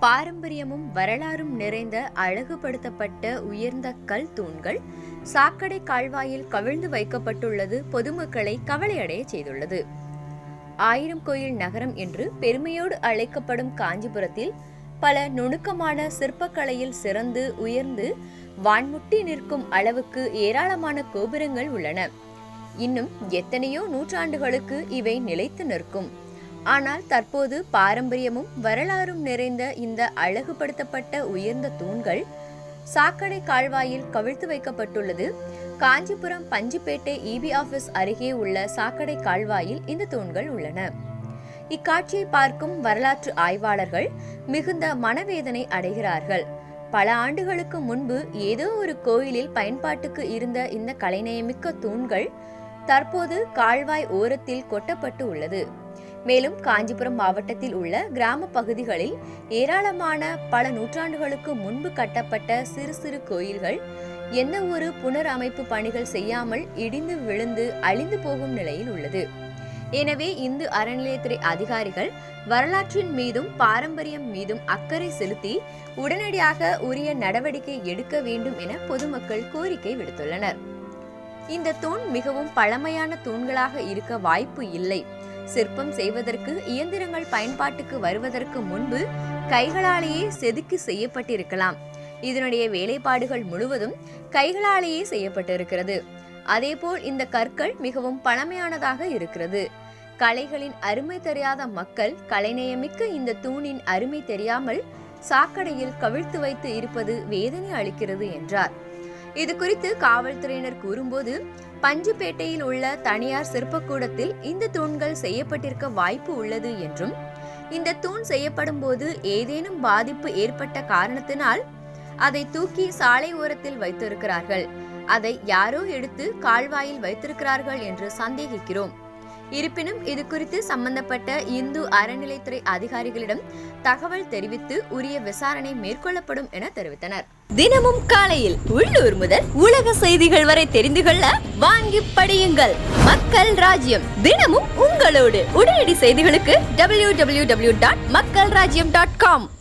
பாரம்பரியமும் வரலாறும் நிறைந்த அழகுபடுத்தப்பட்ட உயர்ந்த கல் தூண்கள் சாக்கடை கால்வாயில் கவிழ்ந்து வைக்கப்பட்டுள்ளது பொதுமக்களை கவலையடைய செய்துள்ளது. ஆயிரம் கோயில் நகரம் என்று பெருமையோடு அழைக்கப்படும் காஞ்சிபுரத்தில் பல நுணுக்கமான சிற்பக்கலையில் சிறந்து உயர்ந்து வான்முட்டி நிற்கும் அளவுக்கு ஏராளமான கோபுரங்கள் உள்ளன. இன்னும் எத்தனையோ நூற்றாண்டுகளுக்கு இவை நிலைத்து நிற்கும். ஆனால் தற்போது பாரம்பரியமும் வரலாறும் நிறைந்த இந்த அழகுபடுத்தப்பட்ட உயர்ந்த தூண்கள் சாக்கடை கால்வாயில் கவிழ்த்து வைக்கப்பட்டுள்ளது. காஞ்சிபுரம் பஞ்சிப்பேட்டை இபி ஆபீஸ் அருகே உள்ள சாக்கடை கால்வாயில் இந்த தூண்கள் உள்ளன. இக்காட்சியை பார்க்கும் வரலாற்று ஆய்வாளர்கள் மிகுந்த மனவேதனை அடைகிறார்கள். பல ஆண்டுகளுக்கு முன்பு ஏதோ ஒரு கோயிலில் பயன்பாட்டுக்கு இருந்த இந்த கலைநயமிக்க தூண்கள் தற்போது கால்வாய் ஓரத்தில் கொட்டப்பட்டு உள்ளது. மேலும் காஞ்சிபுரம் மாவட்டத்தில் உள்ள கிராம பகுதிகளில் ஏராளமான பல நூற்றாண்டுகளுக்கு முன்பு கட்டப்பட்ட சிறு சிறு கோயில்கள் எந்த ஒரு புனரமைப்பு பணிகள் செய்யாமல் இடிந்து விழுந்து அழிந்து போகும் நிலையில் உள்ளது. எனவே இந்து அறநிலையத்துறை அதிகாரிகள் வரலாற்றின் மீதும் பாரம்பரியம் மீதும் அக்கறை செலுத்தி உடனடியாக உரிய நடவடிக்கை எடுக்க வேண்டும் என பொதுமக்கள் கோரிக்கை விடுத்துள்ளனர். இந்த தூண் மிகவும் பழமையான தூண்களாக இருக்க வாய்ப்பு இல்லை. சிற்பம் செய்வதற்கு இயந்திரங்கள் பயன்பாட்டுக்கு வருவதற்கு முன்பு கைகளாலேயே செதுக்கி செய்யப்பட்டிருக்கலாம். இதனுடைய வேலைப்பாடுகள் முழுவதும் கைகளாலேயே செய்யப்பட்டிருக்கிறது. அதேபோல் இந்த கற்கள் மிகவும் பழமையானதாக இருக்கிறது. கலைகளின் அருமை தெரியாத மக்கள் கலைநயமிக்க இந்த தூணின் அருமை தெரியாமல் சாக்கடையில் கவிழ்த்து வைத்து இருப்பது வேதனை அளிக்கிறது என்றார். இது குறித்து காவல்துறையினர் கூறும்போது பஞ்சுப்பேட்டையில் உள்ள தனியார் சிற்பக்கூடத்தில் இந்த தூண்கள் செய்யப்பட்டிருக்க வாய்ப்பு உள்ளது என்றும் இந்த தூண் செய்யப்படும் போது ஏதேனும் பாதிப்பு ஏற்பட்ட காரணத்தினால் அதை தூக்கி சாலை ஓரத்தில் வைத்திருக்கிறார்கள். அதை யாரோ எடுத்து கால்வாயில் வைத்திருக்கிறார்கள் என்று சந்தேகிக்கிறோம். இருப்பினும் இது குறித்து சம்பந்தப்பட்ட இந்து அறநிலைத்துறை அதிகாரிகளிடம் தகவல் தெரிவித்து உரிய விசாரணை மேற்கொள்ளப்படும் என தெரிவித்தனர். தினமும் காலையில் உள்ளூர் முதல் உலக செய்திகள் வரை தெரிந்து கொள்ள வாங்கி படியுங்கள். மக்கள் ராஜ்யம். தினமும் உங்களோடு உடனடி செய்திகளுக்கு டபிள்யூ டபிள்யூ டபிள்யூ டாட் மக்கள் ராஜ்யம் டாட் காம்